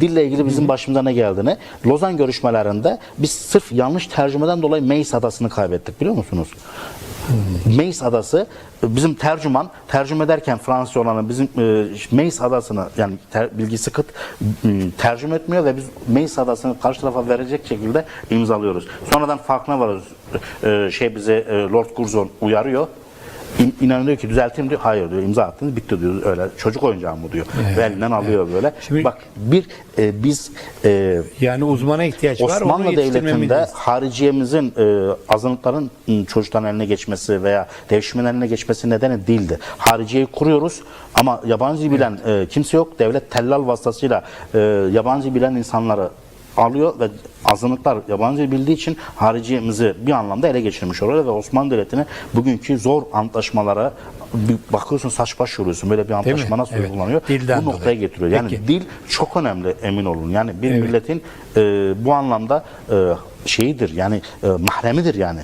Dille ilgili bizim başımıza ne geldiğini Lozan görüşmelerinde biz sırf yanlış tercümeden dolayı Meis adasını kaybettik biliyor musunuz? Meis adası bizim tercüman tercüme ederken Fransızca olanı bizim e, Meis adasını yani ter, bilgisi kıt e, tercüme etmiyor ve biz Meis adasını karşı tarafa verecek şekilde imzalıyoruz. Sonradan farkına varıyoruz. E, şey bize e, Lord Curzon uyarıyor. İn, İnanın diyor ki düzelteyim diyor. Hayır diyor imza attınız bitti diyor. Öyle çocuk oyuncağı mı diyor. Ve elinden alıyor böyle. Şimdi- Bak bir e, biz e, Yani uzmana ihtiyaç var. onu Osmanlı Devleti'nde hariciyemizin e, azınlıkların m, çocukların eline geçmesi veya devşirmenin eline geçmesi nedeni değildi. Hariciyeyi kuruyoruz ama yabancı bilen e, kimse yok. Devlet tellal vasıtasıyla e, yabancı bilen insanları alıyor ve azınlıklar yabancı bildiği için hariciyemizi bir anlamda ele geçirmiş oluyor ve Osmanlı Devleti'ni bugünkü zor antlaşmalara bakıyorsun saç baş yoruyorsun böyle bir antlaşma nasıl Evet. uygulanıyor Dilden bu noktaya dolayı. getiriyor. Yani Peki. dil çok önemli emin olun. Yani bir Evet. milletin e, bu anlamda e, şeyidir yani e, mahremidir yani.